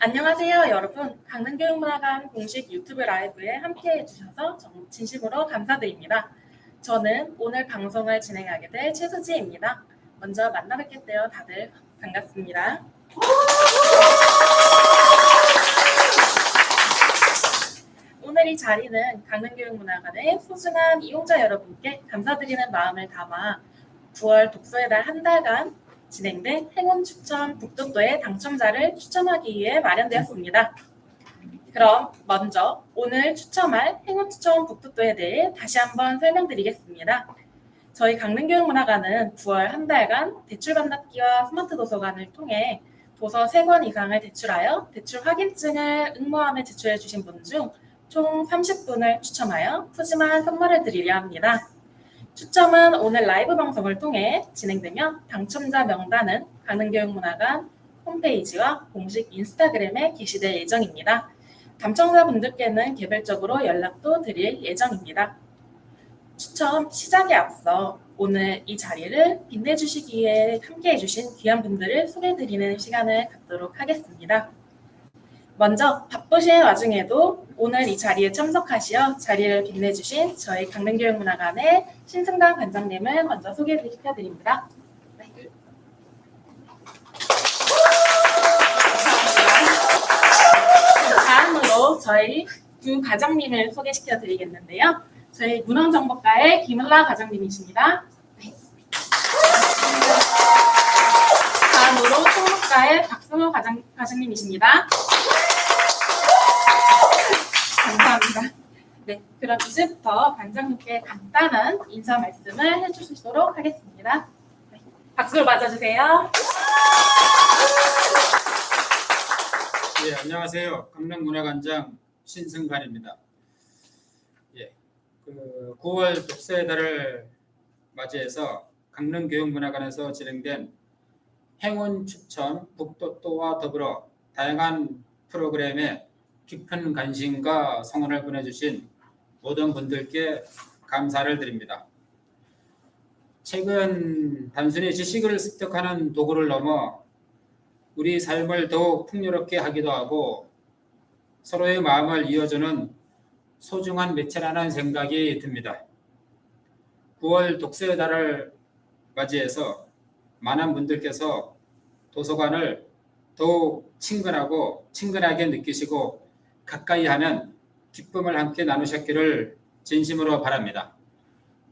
안녕하세요, 여러분. 강릉교육문화관 공식 유튜브 라이브에 함께해 주셔서 정- 진심으로 감사드립니다. 저는 오늘 방송을 진행하게 될 최수지입니다. 먼저 만나 뵙게 되어 다들 반갑습니다. 오늘 이 자리는 강릉교육문화관의 소중한 이용자 여러분께 감사드리는 마음을 담아 9월 독서의 달 한 달간 진행된 행운 추천 북돋도의 당첨자를 추첨하기 위해 마련되었습니다. 그럼 먼저 오늘 추첨할 행운 추천 북돋도에 대해 다시 한번 설명드리겠습니다. 저희 강릉교육문화관은 9월 한 달간 대출 반납기와 스마트 도서관을 통해 도서 3권 이상을 대출하여 대출 확인증을 응모함에 제출해 주신 분 중 총 30분을 추첨하여 푸짐한 선물을 드리려 합니다. 추첨은 오늘 라이브 방송을 통해 진행되며 당첨자 명단은 강릉교육문화관 홈페이지와 공식 인스타그램에 게시될 예정입니다. 당첨자분들께는 개별적으로 연락도 드릴 예정입니다. 추첨 시작에 앞서 오늘 이 자리를 빛내주시기에 함께해 주신 귀한 분들을 소개해드리는 시간을 갖도록 하겠습니다. 먼저 바쁘신 와중에도 오늘 이 자리에 참석하시어 자리를 빛내주신 저희 강릉교육문화관의 신승당 관장님을 먼저. 감사합니다. 다음으로 저희 두 과장님을 소개시켜드리겠는데요. 저희 문헌정보과의 김은라 과장님이십니다. 네. 다음으로 통록과의 박승호 과장, 과장님이십니다. 감사합니다. 네, 그럼 이제부터 관장님께 간단한 인사 말씀을 해주시도록 하겠습니다. 네, 박수를 맞아주세요. 예, 안녕하세요. 강릉문화관장 신승관입니다. 예, 그 9월 독서의 달을 맞이해서 강릉교육문화관에서 진행된 행운 추천 북도또와 더불어 다양한 프로그램에 깊은 관심과 성원을 보내주신 모든 분들께 감사를 드립니다. 책은 단순히 지식을 습득하는 도구를 넘어 우리 삶을 더욱 풍요롭게 하기도 하고 서로의 마음을 이어주는 소중한 매체라는 생각이 듭니다. 9월 독서의 달을 맞이해서 많은 분들께서 도서관을 더욱 친근하고 친근하게 느끼시고 가까이 하는 기쁨을 함께 나누셨기를 진심으로 바랍니다.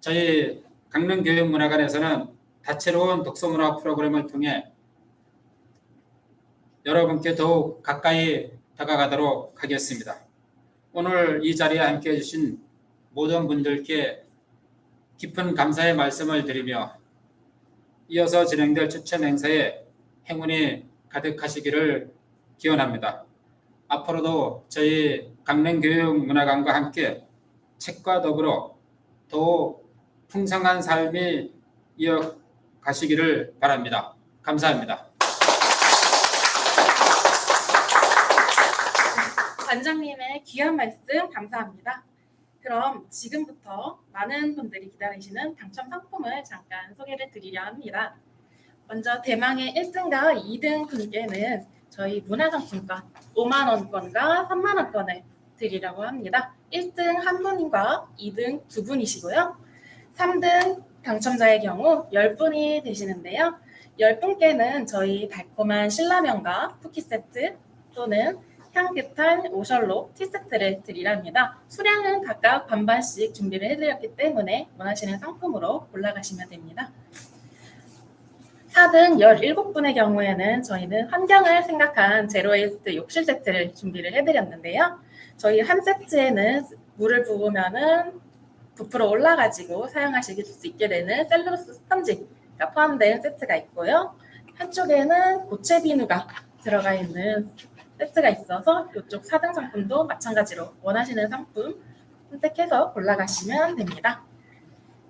저희 강릉교육문화관에서는 다채로운 독서문화 프로그램을 통해 여러분께 더욱 가까이 다가가도록 하겠습니다. 오늘 이 자리에 함께 해주신 모든 분들께 깊은 감사의 말씀을 드리며 이어서 진행될 추천 행사에 행운이 가득하시기를 기원합니다. 앞으로도 저희 강릉교육문화관과 함께 책과 더불어 더욱 풍성한 삶이 이어가시기를 바랍니다. 감사합니다. 관장님의 귀한 말씀 감사합니다. 그럼 지금부터 많은 분들이 기다리시는 당첨 상품을 잠깐 소개를 드리려 합니다. 먼저 대망의 1등과 2등 분께는 저희 문화상품권 5만 원권과 3만 원권을 드리려고 합니다. 1등 한 분과 2등 두 분이시고요. 3등 당첨자의 경우 10분이 되시는데요. 10분께는 저희 달콤한 신라면과 쿠키 세트 또는 향긋한 오셜로 티세트를 드리랍니다. 수량은 각각 반반씩 준비를 해드렸기 때문에 원하시는 상품으로 골라가시면 됩니다. 4등 17분의 경우에는 저희는 환경을 생각한 제로웨이스트 욕실 세트를 준비를 해드렸는데요. 저희 한 세트에는 물을 부으면은 부풀어 올라가지고 사용하실 수 있게 되는 셀루로스 스펀지가 포함된 세트가 있고요. 한쪽에는 고체 비누가 들어가 있는 세트가 있어서 이쪽 4등 상품도 마찬가지로 원하시는 상품 선택해서 골라가시면 됩니다.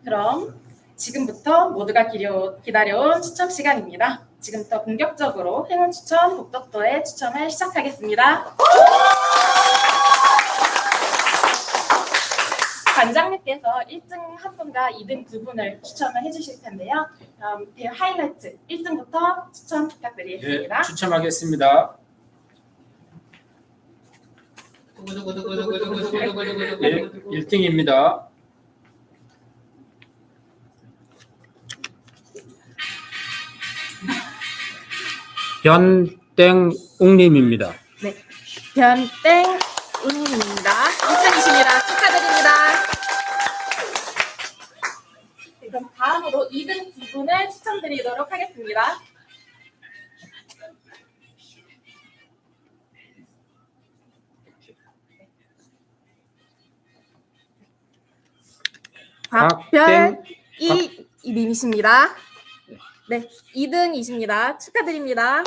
그럼 지금부터 모두가 기려, 기다려온 추첨 시간입니다. 지금부터 본격적으로 행운 추첨 복덕도의 추첨을 시작하겠습니다. 관장님께서 1등 한 분과 2등 두 분을 추첨을 해주실 텐데요. 그럼 대 하이라이트 1등부터 추첨 예, 부탁드리겠습니다. 추첨하겠습니다. 예, 1등입니다. 변땡웅님입니다. 변땡 운입니다. 2등이십니다. 축하드립니다. 네, 그럼 다음으로 2등 두 분을 추천드리도록 하겠습니다. 박별 이 님이십니다. 네, 2등이십니다. 축하드립니다.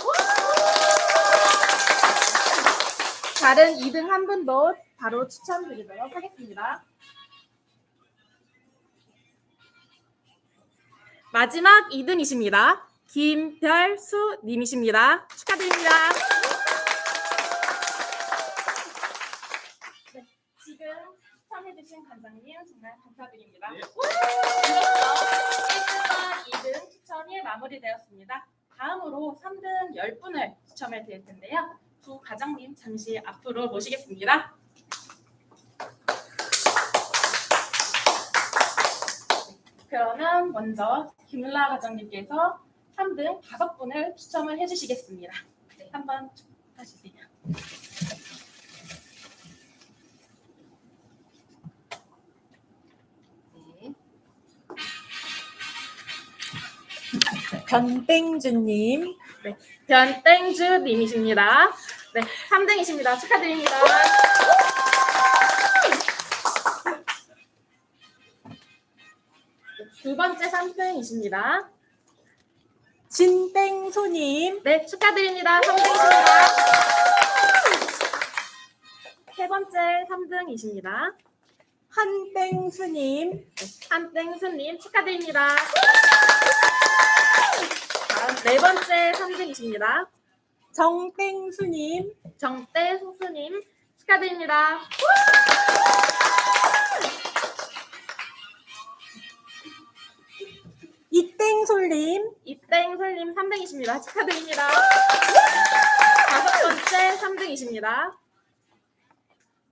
다른 2등 한 분도 바로 추천드리도록 하겠습니다. 마지막 2등이십니다. 김별수 님이십니다. 축하드립니다. 네, 지금 추천 해주신 관장님 정말 감사드립니다. 네. 1등과 2등 추천이 마무리되었습니다. 다음으로 3등 10분을 추첨해 드릴 텐데요. 두 과장님 잠시 앞으로 모시겠습니다. 그러면 먼저 김라 과장님께서 3등 5분을 추첨을 해주시겠습니다. 네, 한번 하시세요. 변땡주님, 변땡주 님이십니다. 네, 3등이십니다. 축하드립니다. 두 번째 3등이십니다. 진땡소님, 네, 축하드립니다. 3등이십니다. 세 번째 3등이십니다. 한땡수님, 한땡수님 축하드립니다. 네 번째 3등이십니다. 정땡수님, 정대수님 축하드립니다. 이땡솔님, 이땡설님 3등이십니다. 축하드립니다. 다섯 번째 3등이십니다.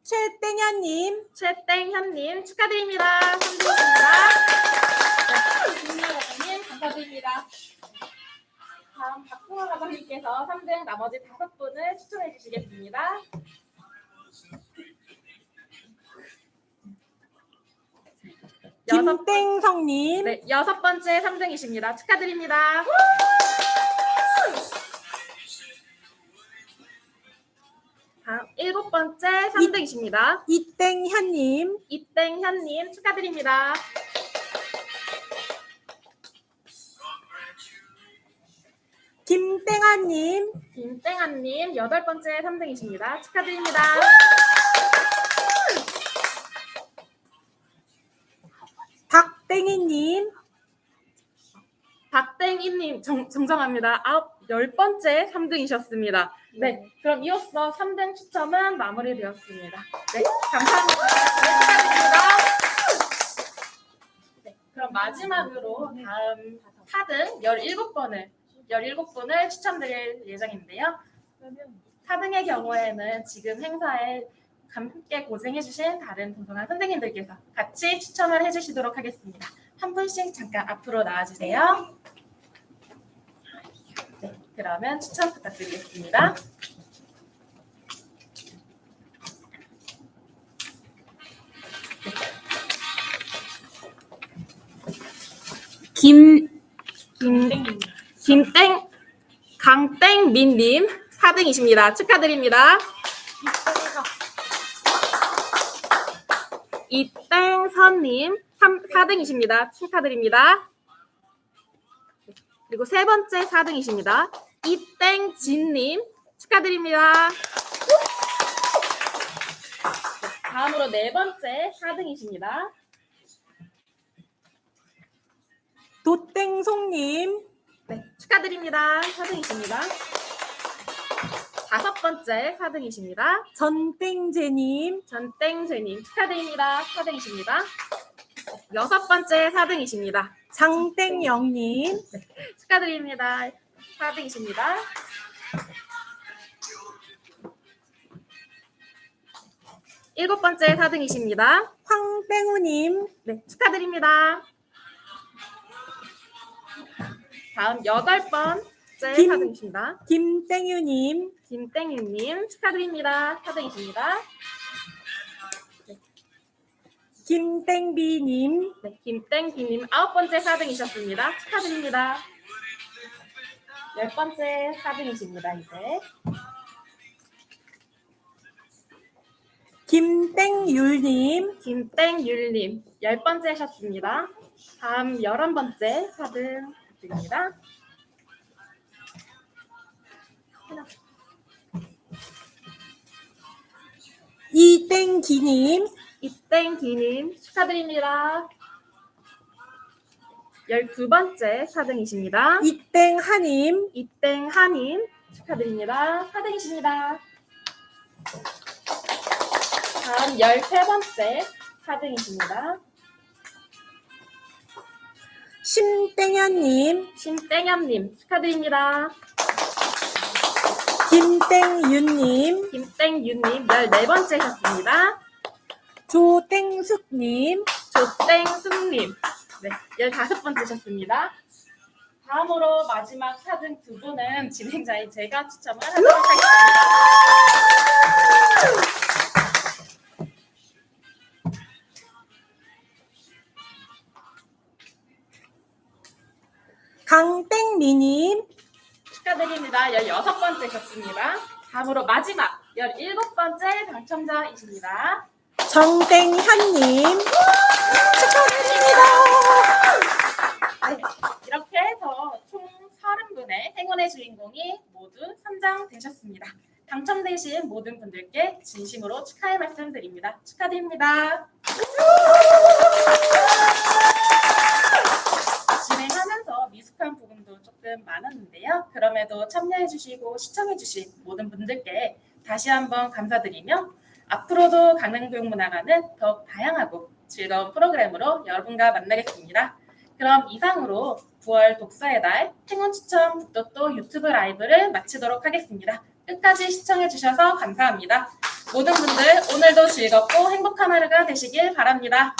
최땡현님, 최땡현님 축하드립니다. 3등이십니다. 네, 김미아 과장님 감사드립니다. 다음 박승화 과장님께서 3등 나머지 다섯 분을 추천해 주시겠습니다. 여섯, 김땡성님, 네, 여섯 번째 3등이십니다. 축하드립니다. 다음 일곱 번째 3등이십니다. 이땡현님, 이땡현님 축하드립니다. 김땡아님, 김땡아님 여덟 번째 3등이십니다. 축하드립니다. 박땡이님, 박땡이님 정, 정정합니다. 아홉 열 번째 3등이셨습니다. 네, 그럼 이로써 3등 추첨은 마무리되었습니다. 네, 감사합니다. 네, 축하드립니다. 네, 그럼 마지막으로 다음 4등 17번을 17분을 추천드릴 예정인데요. 4등의 경우에는 지금 행사에 함께 고생해주신 다른 동동한 선생님들께서 같이 추첨을 해주시도록 하겠습니다. 한 분씩 잠깐 앞으로 나와주세요. 네, 그러면 추천 부탁드리겠습니다. 강땡민님 4등이십니다. 축하드립니다. 이땡선님 4등이십니다. 축하드립니다. 그리고 세 번째 4등이십니다. 이땡진님 축하드립니다. 다음으로 네 번째 4등이십니다. 도땡송님, 네, 축하드립니다. 4등이십니다. 다섯 번째 4등이십니다. 전땡제님, 전땡재님 축하드립니다. 4등이십니다. 여섯 번째 4등이십니다. 장땡영님, 축하드립니다. 4등이십니다. 일곱 번째 4등이십니다. 황땡우님, 네, 축하드립니다. 다음 여덟 번째 김- 4등이십니다. 김땡유님, 김땡유님 축하드립니다. 4등이십니다. 김땡비님, 네, 김땡비님 아홉 번째 4등이셨습니다. 축하드립니다. 열 번째 4등이십니다. 이제 김땡율님, 김땡율님 열 번째 하셨습니다. 다음 열한 번째 4등 드립니다. 이땡기님, 이땡기님 축하드립니다. 열두 번째 4등이십니다. 이땡하님, 이땡하님 축하드립니다. 4등이십니다. 다음 13번째 4등이십니다. 심땡현님, 신땡엽님 축하드립니다. 김땡윤님, 김땡유님 14번째셨습니다. 조땡숙님, 조땡숙님 네, 15번째셨습니다. 다음으로 마지막 4등 두 분은 진행자인 제가 추첨을 하도록 하겠습니다. 강땡미님, 축하드립니다. 16번째셨습니다. 다음으로 마지막 17번째 당첨자이십니다. 정땡현님, 축하드립니다. 네, 이렇게 해서 총 30분의 행운의 주인공이 모두 선정되셨습니다. 당첨되신 모든 분들께 진심으로 축하의 말씀 드립니다. 축하드립니다. 미숙한 조금 많았는데요. 그럼에도 참여해주시고 시청해주신 모든 분들께 다시 한번 감사드리며 앞으로도 강릉교육문화관은 더욱 다양하고 즐거운 프로그램으로 여러분과 만나겠습니다. 그럼 이상으로 9월 독서의 달 행운 추천 북도또 유튜브 라이브를 마치도록 하겠습니다. 끝까지 시청해주셔서 감사합니다. 모든 분들 오늘도 즐겁고 행복한 하루가 되시길 바랍니다.